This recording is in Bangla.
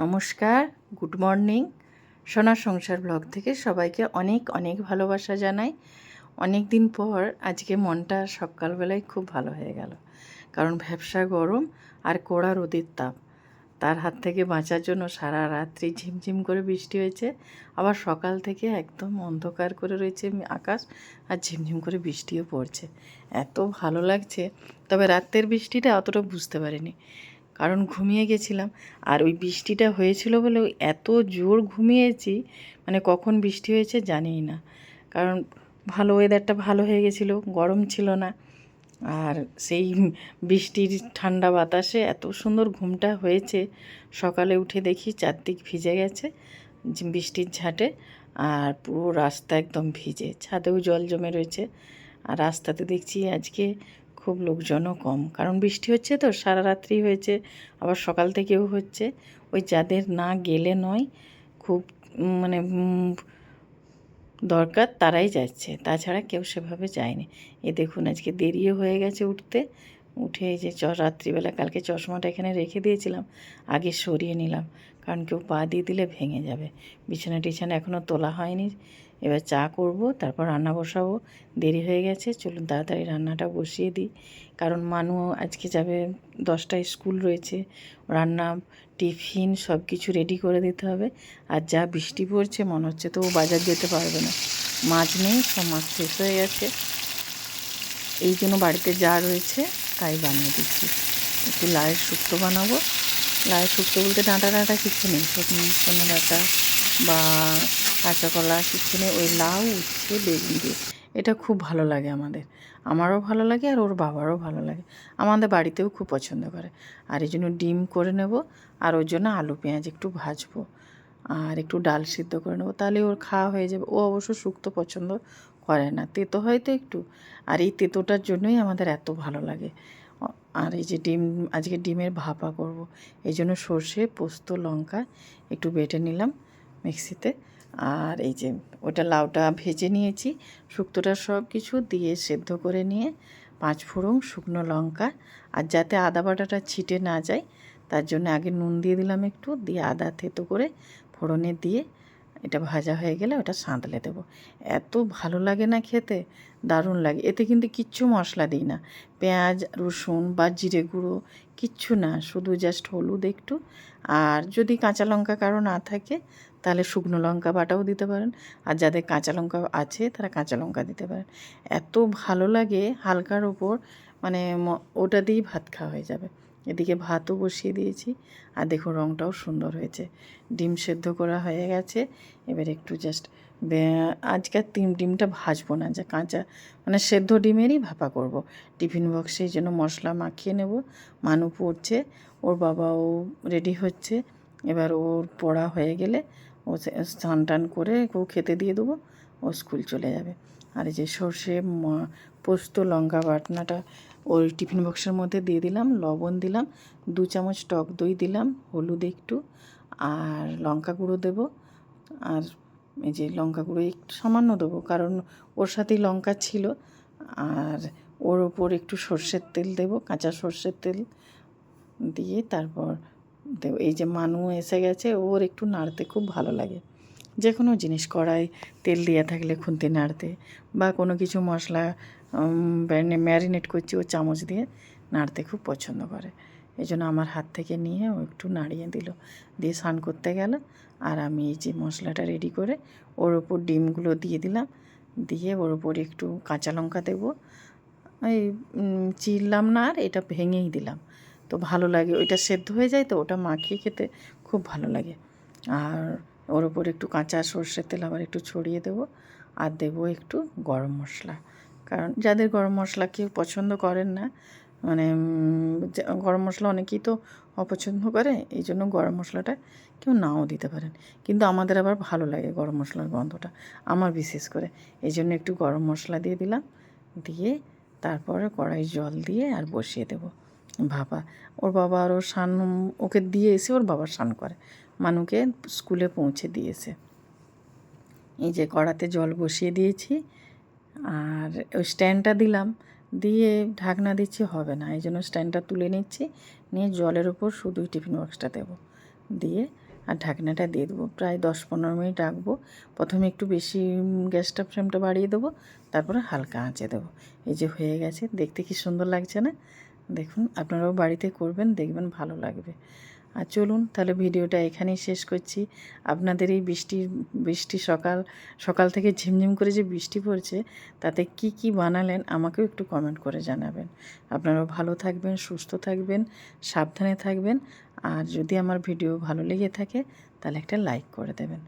নমস্কার, গুড মর্নিং। সোনার সংসার ব্লগ থেকে সবাইকে অনেক অনেক ভালোবাসা জানাই। অনেক দিন পর আজকে মনটা সকালবেলায় খুব ভালো হয়ে গেল। কারণ ভ্যাবসা গরম আর কড়া রোদের তাপ। তার হাত থেকে বাঁচার জন্য সারা রাত্রি ঝিমঝিম করে বৃষ্টি হয়েছে। আবার সকাল থেকে একদম অন্ধকার করে রয়েছে আকাশ আর ঝিমঝিম করে বৃষ্টিও পড়ছে। এত ভালো লাগছে, তবে রাতের বৃষ্টিটা অতটা বুঝতে পারিনি। কারণ ঘুমিয়ে গেছিলাম। আর ওই বৃষ্টিটা হয়েছিল বলে এত জোর ঘুমিয়েছি মানে কখন বৃষ্টি হয়েছে জানিই না। কারণ ভালো ওয়েদারটা ভালো হয়ে গেছিল, গরম ছিল না। আর সেই বৃষ্টির ঠান্ডা বাতাসে এত সুন্দর ঘুমটা হয়েছে। সকালে উঠে দেখি চারদিক ভিজে গেছে বৃষ্টির ঝাঁটে, আর পুরো রাস্তা একদম ভিজে। ছাদেও জল জমে রয়েছে। আর রাস্তাতে দেখছি আজকে খুব লোকজনও কম। কারণ বৃষ্টি হচ্ছে তো, সারা রাত্রি হয়েছে, আবার সকাল থেকেও হচ্ছে। ওই যাদের না গেলে নয়, খুব মানে দরকার তারাই যাচ্ছে। তাছাড়া কেউ সেভাবে যায়নি। এ দেখুন, আজকে দেরিও হয়ে গেছে উঠতে। উঠে যে চ, রাত্রিবেলা, কালকে চশমাটা এখানে রেখে দিয়েছিলাম, আগে সরিয়ে নিলাম। কারণ কেউ পা দিয়ে দিলে ভেঙে যাবে। বিছানা টিছানা এখনও তোলা হয়নি। এবার চা করব, তারপর রান্না বসাবো। দেরি হয়ে গেছে, চলুন তাড়াতাড়ি রান্নাটা বসিয়ে দিই। কারণ মানু আজকে যাবে দশটায় স্কুল রয়েছে। রান্না, টিফিন সব কিছু রেডি করে দিতে হবে। আর যা বৃষ্টি পড়ছে, মনে হচ্ছে তো ও বাজার যেতে পারবে না। মাছ নেই, সব মাছ শেষ হয়ে গেছে। এই জন্য বাড়িতে যা রয়েছে, তাই বানিয়ে দিচ্ছি। একটু লায়ের শুক্তো বানাবো। লায়ের শুক্তো বলতে ডাঁটা ডাঁটা কিছু নেই শুকনো ডাঁটা বা কাঁচা কলা কিছু নেই ওই লাউ, উচ্ছে, বেগুন দিয়ে। এটা খুব ভালো লাগে আমাদের। আমারও ভালো লাগে আর ওর বাবারও ভালো লাগে। আমাদের বাড়িতেও খুব পছন্দ করে। আর এই জন্য ডিম করে নেব আর ওর জন্য আলু, পেঁয়াজ একটু ভাজবো আর একটু ডাল সিদ্ধ করে নেব। তাহলে ওর খাওয়া হয়ে যাবে। ও অবশ্য শুক্তো পছন্দ করে না, তেতো হয়তো একটু। আর এই তেতোটার জন্যই আমাদের এত ভালো লাগে। আর এই যে ডিম, আজকে ডিমের ভাপা করব। এই জন্য সর্ষে, পোস্ত, লঙ্কা একটু বেটে নিলাম। মিক্সিতে। আর এই যে ওটা লাউটা ভেজে নিয়েছি, শুক্তোটা সব কিছু দিয়ে সেদ্ধ করে নিয়ে পাঁচ ফোড়ন শুকনো লঙ্কা, আর যাতে আদা বাটাটা ছিটে না যায়, তার জন্য আগে নুন দিয়ে দিলাম একটু, দিয়ে আদা থেতো করে ফোড়নে দিয়ে এটা ভাজা হয়ে গেলে ওটা সাঁতলে দেবো। এত ভালো লাগে না খেতে, দারুণ লাগে। এতে কিন্তু কিচ্ছু মশলা দিই না। পেঁয়াজ, রসুন বা জিরে গুঁড়ো কিচ্ছু না, শুধু জাস্ট হলুদ একটু। আর যদি কাঁচা লঙ্কা কারও না থাকে তাহলে শুকনো লঙ্কা বাটাও দিতে পারেন। আর যাদের কাঁচা লঙ্কা আছে, তারা কাঁচা লঙ্কা দিতে পারেন। এত ভালো লাগে হালকার ওপর মানে ওটা দিয়েই ভাত খাওয়া হয়ে যাবে। এদিকে ভাতও বসিয়ে দিয়েছি। আর দেখো রঙটাও সুন্দর হয়েছে। ডিম সেদ্ধ করা হয়ে গেছে। এবার একটু জাস্ট আজকের তিন, ডিমটা ভাজবো না, যা কাঁচা মানে সেদ্ধ ডিমেরই ভাপা করব। টিফিন বক্সে এই জন্য মশলা মাখিয়ে নেব। মানু পড়ছে, ওর বাবাও রেডি হচ্ছে। এবার ওর পড়া হয়ে গেলে ও স্নান টান করে ও খেতে দিয়ে দেবো, ও স্কুল চলে যাবে। আর এই যে সর্ষে পোস্ত, লঙ্কা বাটনাটা ওই টিফিন বক্সের মধ্যে দিয়ে দিলাম, লবণ দিলাম, দু চামচ টক দই দিলাম, হলুদ একটু, আর লঙ্কা গুঁড়ো দেবো। আর এই যে লঙ্কা গুঁড়ো একটু সামান্য দেবো, কারণ ওর সাথেই লঙ্কা ছিল। আর ওর ওপর একটু সর্ষের তেল দেবো, কাঁচা সর্ষের তেল দিয়ে তারপর দেবো এই যে মানু এসে গেছে, ওর একটু নাড়তে খুব ভালো লাগে। যে কোনো জিনিস, কড়াই, তেল দিয়ে থাকলে খুন্তি নাড়তে বা কোনো কিছু মশলা ম্যারিনেট করছি ও চামচ দিয়ে, নাড়তে খুব পছন্দ করে। এই জন্য আমার হাত থেকে নিয়ে ও একটু নাড়িয়ে দিল। দিয়ে স্নান করতে গেল আর আমি এই যে মশলাটা রেডি করে ওর ওপর ডিমগুলো দিয়ে দিলাম। দিয়ে ওর ওপর একটু কাঁচা লঙ্কা দেবো। এই চিরলাম না আর এটা ভেঙেই দিলাম। তো ভালো লাগে। ওইটা সেদ্ধ হয়ে যায় তো ওটা মাখিয়ে খেতে খুব ভালো লাগে। আর ওর ওপর একটু কাঁচা সর্ষের তেল আবার একটু ছড়িয়ে দেবো আর দেবো একটু গরম মশলা। কারণ যাদের গরম মশলা কেউ পছন্দ করেন না মানে গরম মশলা অনেকেই তো অপছন্দ করে, এই জন্য গরম মশলাটা কেউ নাও দিতে পারেন। কিন্তু আমাদের আবার ভালো লাগে গরম মশলার গন্ধটা, আমার বিশেষ করে। এই জন্য একটু গরম মশলা দিয়ে দিলাম, দিয়ে তারপরে কড়াই জল দিয়ে আর বসিয়ে দেবো। ভাপা ওর বাবা আরও স্নান ওকে দিয়ে এসে ওর বাবা স্নান করে। মানুকে স্কুলে পৌঁছে দিয়েছে। এই যে কড়াতে জল বসিয়ে দিয়েছি, আর ওই স্ট্যান্ডটা দিলাম। দিয়ে ঢাকনা দিচ্ছি, হবে না। এই জন্য স্ট্যান্ডটা তুলে নিচ্ছি। নিয়ে জলের উপর শুধুই টিফিন বক্সটা দেবো। দিয়ে আর ঢাকনাটা দিয়ে দেবো। প্রায় দশ পনেরো মিনিট রাখব। প্রথমে একটু বেশি গ্যাসটা ফ্লেমটা বাড়িয়ে দেবো। তারপরে হালকা আঁচে দেবো। এই যে হয়ে গেছে। দেখতে কি সুন্দর লাগছে না? দেখুন, আপনারাও বাড়িতে করবেন, দেখবেন ভালো লাগবে। আর চলুন, তাহলে ভিডিওটা এখানেই শেষ করছি। আপনাদের এই বৃষ্টি বৃষ্টি সকাল সকাল থেকে ঝিমঝিম করে যে বৃষ্টি পড়ছে, তাতে কি কি বানালেন, আমাকেও একটু কমেন্ট করে জানাবেন। আপনারাও ভালো থাকবেন, সুস্থ থাকবেন, সাবধানে থাকবেন। আর যদি আমার ভিডিও ভালো লেগে থাকে, তাহলে একটা লাইক করে দেবেন।